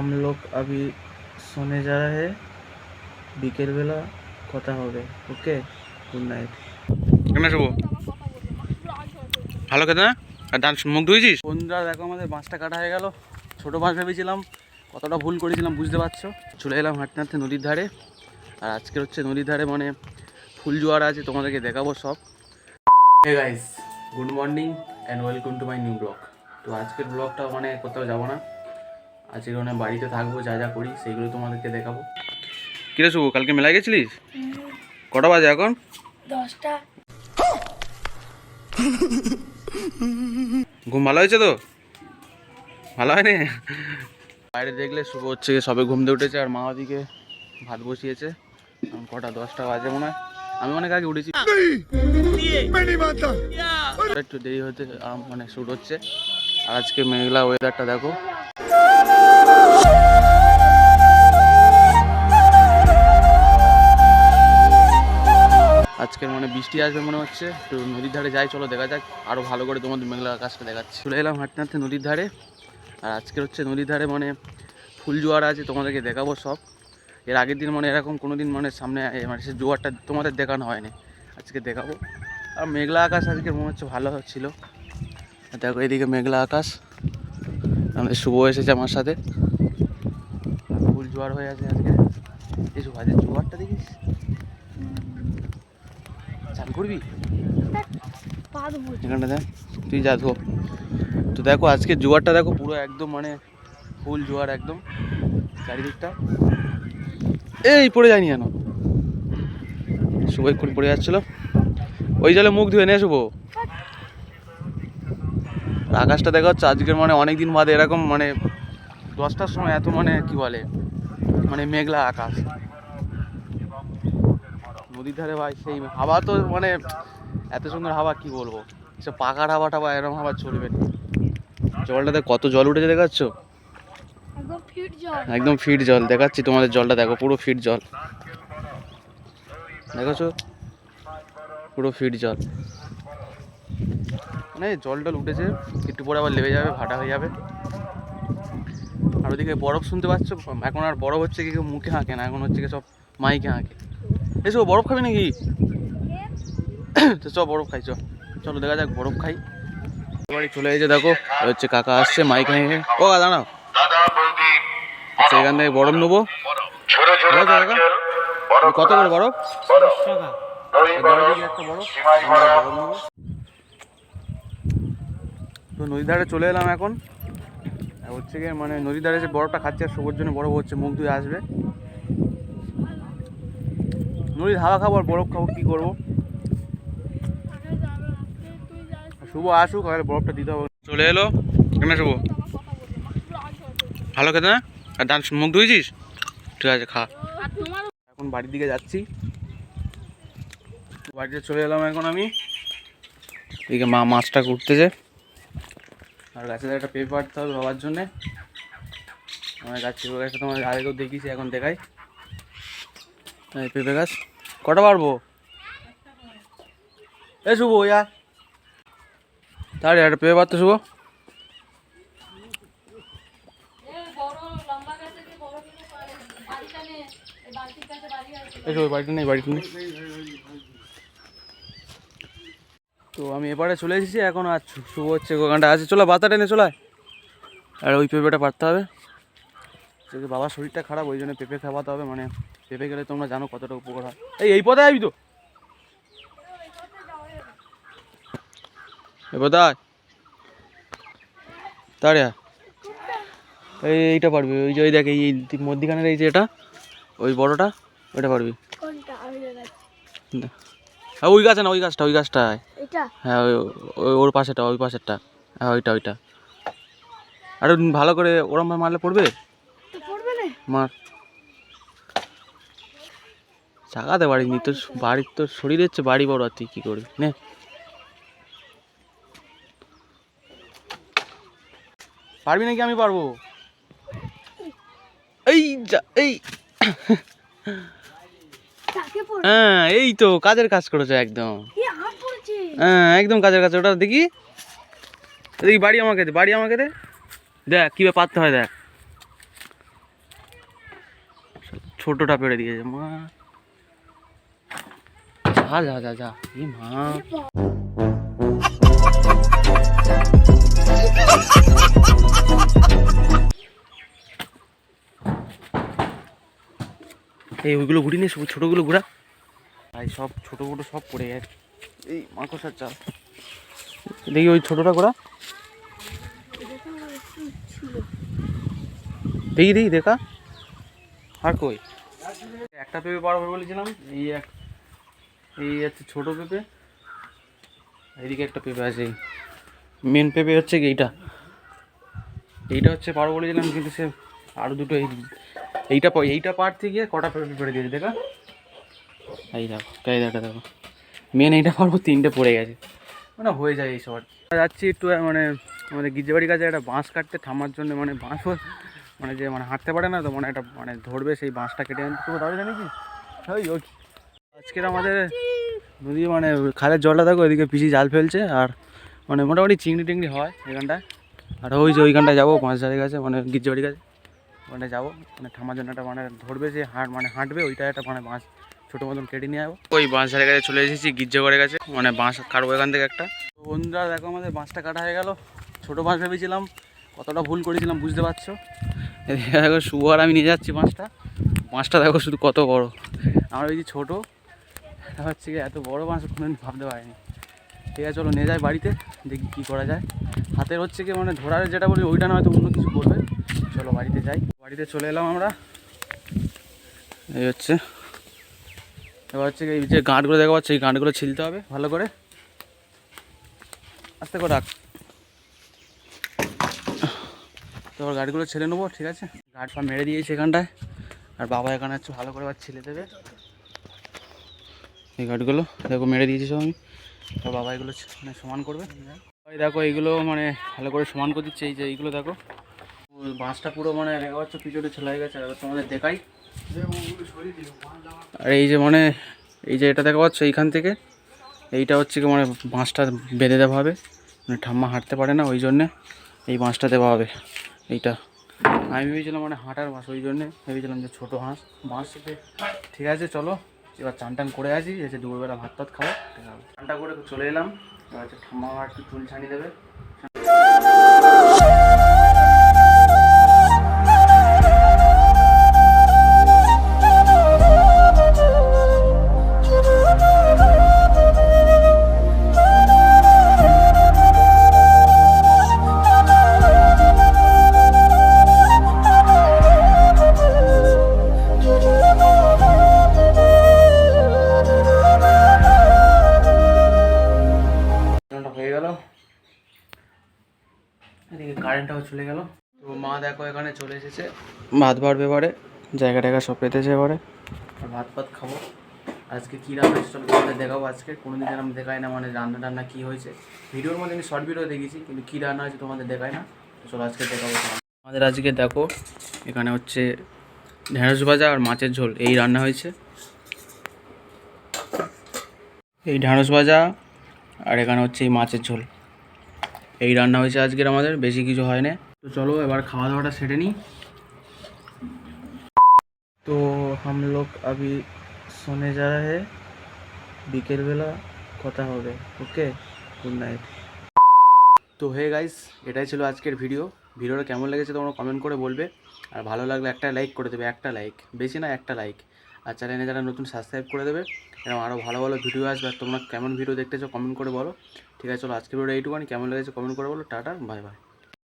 हम लोग अभी सोने जा रहे हैं বিকেল বেলা কথা হবে ওকে গুড নাইট কেমন শুভ ভালো খেতে না আর ডান মুখ ধুয়েছিস বন্ধুরা দেখো আমাদের বাঁশটা কাটা হয়ে গেল ছোটো বাঁশ ভেবেছিলাম কতটা ভুল করেছিলাম বুঝতে পারছো চলে এলাম হাঁটতে হাঁটতে নদীর ধারে আর আজকে হচ্ছে নদীর ধারে মানে ফুল জোয়ার আছে তোমাদেরকে দেখাবো সব hey guys good morning and welcome to my new blog তো আজকের ব্লগটা মানে কোথাও যাবো না আজকে মানে বাড়িতে থাকব যা যা করি সেইগুলো তোমাদেরকে দেখাবো। কিরে শুভ কালকে মেলায় গেছিলিস? কটা বাজে এখন? দশটা। ঘুম ভালো হয়েছে তো? ভালো হয়নি? বাইরে দেখলে শুভ হচ্ছে গিয়ে সবে ঘুম দিয়ে উঠেছে আর মা ওদিকে ভাত বসিয়েছে। কটা দশটা বাজে মনে হয়। আমি অনেক আগে উঠেছি। একটু দেরি হতে মানে শুট হচ্ছে। আর আজকে মেঘলা ওয়েদারটা দেখো। আজকের মানে বৃষ্টি আসবে মনে হচ্ছে। তো নদীর ধারে যাই, চলো দেখা যাক। আরও ভালো করে তোমাদের মেঘলা আকাশটা দেখাচ্ছি। চলে এলাম হাঁটতে হাঁটতে নদীর ধারে। আর আজকের হচ্ছে নদীর ধারে মানে ফুল জোয়ার আছে, তোমাদেরকে দেখাবো সব। এর আগের দিন মানে এরকম কোনো দিন মানে সামনে মানে সে জোয়ারটা তোমাদের দেখানো হয়নি। আজকে দেখাবো। আর মেঘলা আকাশ আজকে মনে হচ্ছে ভালো ছিল। দেখো এদিকে মেঘলা আকাশ। আমাদের শুভ এসেছে আমার সাথে। জোয়ার হয়ে আছে আজকে। এই আজকে জোয়ারটা দেখিস? চান করবি? এখানটা দেখ, তুই যা ধো। তো দেখো, আজকে জোয়ারটা দেখো, পুরো একদম মানে ফুল জোয়ার একদম, চারিদিকটা। এই পড়ে যায়নি যেন শুভ এক্ষুন পড়ে যাচ্ছিল। ওই জলে মুখ ধুয়ে নিয়ে শুভ আকাশটা দেখা হচ্ছে আজকের মানে অনেক দিন বাদে এরকম মানে দশটার সময় এত মানে কি বলে মানে মেঘলা আকাশ। নদীর ধারে ভাই সেই হাওয়া তো মানে এত সুন্দর হাওয়া কি বলব? সে পাকার হাওয়া টাওয়া এরকম হাওয়া চলবে জলটাতে কত জল উঠেছে দেখাচ্ছ? একদম ফিট জল। দেখাচ্ছি তোমাদের জলটা দেখো পুরো ফিট জল। দেখাচ্ছ? পুরো ফিট জল। মানে জল টল উঠেছে একটু পরে আবার লেবে যাবে ভাটা হয়ে যাবে। ওদিকে বরফ শুনতে পাচ্ছ? এখন আর বরফ হচ্ছে কি কেউ মুখে হাঁকে না এখন হচ্ছে কি সব মাইকে হাঁকে এসো বরফ খাবি নাকি? তো চ বরফ খাই চলো। দেখা যাক বরফ খাই। বাড়ি চলে এসে দেখো হচ্ছে কাকা আসছে মাইক ভেঙে ও দাঁড়াও। আচ্ছা এখান থেকে বরফ নেব। কাকা? কত করে বরফ। তো নদীর ধারে চলে এলাম এখন। হচ্ছে গিয়ে মানে নদীর ধারে যে বরফটা খাচ্ছে আর সবুর জন্য বরফ হচ্ছে, মুখ ধুয়ে আসবে। নদীর হাওয়া খাব আর বরফ খাব, কী করব? শুভ আসুক, আর বরফটা দিতে হবে। চলে এলো? কেমন শুভ? ভালো খেতে না? আর ডান মুখ ধুয়েছিস? ঠিক আছে, খা। এখন বাড়ির দিকে যাচ্ছি। বাড়িতে চলে এলাম এখন আমি। এদিকে মা মাছটা কুটতেছে। আর গাছে একটা পেঁপে পাড়তে হবে বাবার জন্যে। আমার গাছ পেঁপে গাছটা তোমার আগেও দেখিয়েছি, এখন দেখাই। এই পেঁপে গাছ। কটা পারব এ, শুভ ইয়া তাহলে একটা পেঁপে পারতো শুভ। এই বাড়িটা নেই বাড়িটা নেই। তো আমি এবারে চলে এসেছি এখন আর শুভ হচ্ছে ওখানটা আছে। চলো বাতা টেনে চলায় আর ওই পেঁপেটা পারতে হবে। যেহেতু বাবার শরীরটা খারাপ ওই জন্য পেঁপে খাওয়াতে হবে মানে পেঁপে গেলে তোমরা জানো কতটা উপকার হয়। এই এই পথে আবি তো। এ পথায় তাড়ে এই এইটা পারবি ওই যে ওই দেখ এই মধ্যিখানের এই যে এটা ওই বড়টা ওইটা পারবি। কোনটা? ওই গাছ না ওই গাছটা ওই গাছটায়। এটা? হ্যাঁ ওই ওর পাশেটা ওই পাশেরটা। হ্যাঁ ওইটা ওইটা। আর ভালো করে ওরম মারলে পড়বে? মার। চাকাতে বাড়ি নি তোর বাড়ির তোর শরীরের চেয়ে বাড়ি বড় আর তুই কী করবি? নে। পারবি নাকি আমি পারব? এই যা এই। হ্যাঁ এই তো কাজের কাজ করেছে একদম। হ্যাঁ একদম কাজের কাজ ওটা দেখি। দেখি বাড়ি আমাকে দে বাড়ি আমাকে দে। দেখ কীভাবে পাততে হয় দেখ। ছোটটা পেড়ে দিয়েছে মা। যা যা যা যা মা। এই ওইগুলো ঘুরি সব ছোটোগুলো ঘোরা। ভাই সব ছোটো মোটো সব পড়ে যায় এই মাকড়সার চাল। দেখি ওই ছোটোটা ঘোরা। দেখি দেখি দেখা। আর কই? একটা পেঁপে পারব বলেছিলাম এই এক এই হচ্ছে ছোটো পেঁপে। এইদিকে একটা পেঁপে আছে। এই মেন পেঁপে হচ্ছে এইটা? এইটা হচ্ছে পারব বলেছিলাম কিন্তু সে আরও দুটো এই এইটা এইটা পার থেকে কটা পেঁপে পড়ে দিয়েছে দেখা? এই দেখো তাই দেখা দেখো। মেন এইটা পারব তিনটে পড়ে গেছে। মানে হয়ে যায় এইসব আর যাচ্ছি একটু মানে আমাদের গির্জাবাড়ির কাছে একটা বাঁশ কাটতে থামার জন্য মানে বাঁশ মানে যে মানে হাঁটতে পারে না তো মানে একটা মানে ধরবে সেই বাঁশটা কেটে আনতে। তো দাঁড়িয়ে নাকি ওই ওই। আজকের আমাদের নদী মানে খালের জলটা দেখো এদিকে পিসি জাল ফেলছে আর মানে মোটামুটি চিংড়ি টিংড়ি হয় এখানটায়। আর ওই যে ওইখানটায় যাব মাছ ধারে কাছে মানে গির্জাবাড়ির কাছে। ওখানে যাব। মানে থামার জন্য একটা মানে ধরবে যে হাঁট মানে হাঁটবে ওইটা একটা মানে বাঁশ ছোটো মতন কেটে নিয়ে যাব। ওই বাঁশ ধারে কাছে চলে এসেছি গির্জাঘরের কাছে। মানে বাঁশ কাটবো এখান থেকে একটা। বন্ধুরা দেখো আমাদের বাঁশটা কাটা হয়ে গেল। ছোটো বাঁশ ভেবেছিলাম কতটা ভুল করেছিলাম বুঝতে পারছ? দেখো শুভ আর আমি নিয়ে যাচ্ছি বাঁশটা। বাঁশটা দেখো শুধু কত বড়। আমার ওই যে ছোটো হচ্ছে কি এত বড় বাঁশ কোনোদিন ভাবতে পারিনি। ঠিক আছে চলো নিয়ে যাই বাড়িতে দেখি কী করা যায়। হাতের হচ্ছে কি মানে ধরার যেটা বলি ওইটা না হয়তো অন্য কিছু করবে। চলো বাড়িতে যাই। বাড়িতে চলে এলাম আমরা। এই হচ্ছে। এবার হচ্ছে এই যে গাঁটগুলো দেখা পাচ্ছে এই গাঁটগুলো ছিলতে হবে ভালো করে। আস্তে করে রাখ। তো এবার গাড়িগুলো ছেড়ে নেব, ঠিক আছে? গাড় পা মেরে দিয়েছি এখানটায়। আর বাবা এখানে হচ্ছে ভালো করে আবার ছেলে দেবে। এই গাড়িগুলো দেখো, মেরে দিয়েছি সব আমি। তো বাবা এগুলো মানে সমান করবে। দেখো, এইগুলো মানে ভালো করে সমান করে দিচ্ছে। এই যে এইগুলো দেখো। বাঁশটা পুরো মানে যাচ্ছে পিছনে ছেলে গেছে। আর তোমাদের দেখাই। আর এই যে মানে এই যে এটা দেখা পাচ্ছ এইখান থেকে? এইটা হচ্ছে কি মানে বাঁশটা বেঁধে দেওয়া হবে। মানে ঠাম্মা হাঁটতে পারে না, ওই জন্যে এই বাঁশটা দেওয়া হবে। এইটা। আমি ভেবেছিলাম মানে হাঁটার বাঁশ, ওই জন্যে ভেবেছিলাম যে ছোটো হাঁস, বাঁশ। ঠিক আছে, চলো। এবার চান টান করে আসি, এসে দুপুরবেলা ভাত টাত খাব। চানটা করে চলে এলাম। এবার হচ্ছে ঠাম্মা একটু চুল ছানিয়ে দেবে। কারেন্টটাও চলে গেল। তো মা দেখো এখানে চলে এসেছে। ভাত বাড়বে এবারে জায়গা টায়গা সব পেতেছে এবারে। ভাত ফাত খাব। আজকে কী রান্না চলো তোমাদের দেখাবো আজকে? কোনো দিন আমি দেখাই না মানে রান্না টান্না কী হয়েছে। ভিডিওর মধ্যে আমি শর্ট ভিডিও দেখেছি কিন্তু কী রান্না হয়েছে তোমাদের দেখাই না। তো চলো আজকে দেখাবো আমাদের আজকে দেখো এখানে হচ্ছে ঢেঁড়স ভাজা আর মাছের ঝোল এই রান্না হয়েছে। এই ঢেঁড়স ভাজা আর এখানে হচ্ছে এই মাছের ঝোল। এই রান্না হয়েছে আজকের আমাদের বেশি কিছু হয় না তো চলো এবার খাওয়া দাওয়াটা সেরে নিই তো हम लोग अभी सोने जा रहे हैं বিকেলবেলা কথা হবে ওকে গুড নাইট তো হে গাইস এটাই ছিল আজকের ভিডিও ভিডিওটা কেমন লেগেছে তোমরা কমেন্ট করে বলবে আর ভালো লাগলে একটা লাইক করে দেবে একটা লাইক বেশি না একটা লাইক আর চ্যানেলে যারা নতুন সাবস্ক্রাইব করে দেবে এরকম আরও ভালো ভালো ভিডিও আসবে। আর তোমরা কেমন ভিডিও দেখতে দেখতেছো কমেন্ট করে বলো। ঠিক আছে, চলো আজকের ভিডিও এইটুকুনি কেমন লেগেছে কমেন্ট করে বলো। Tata bye bye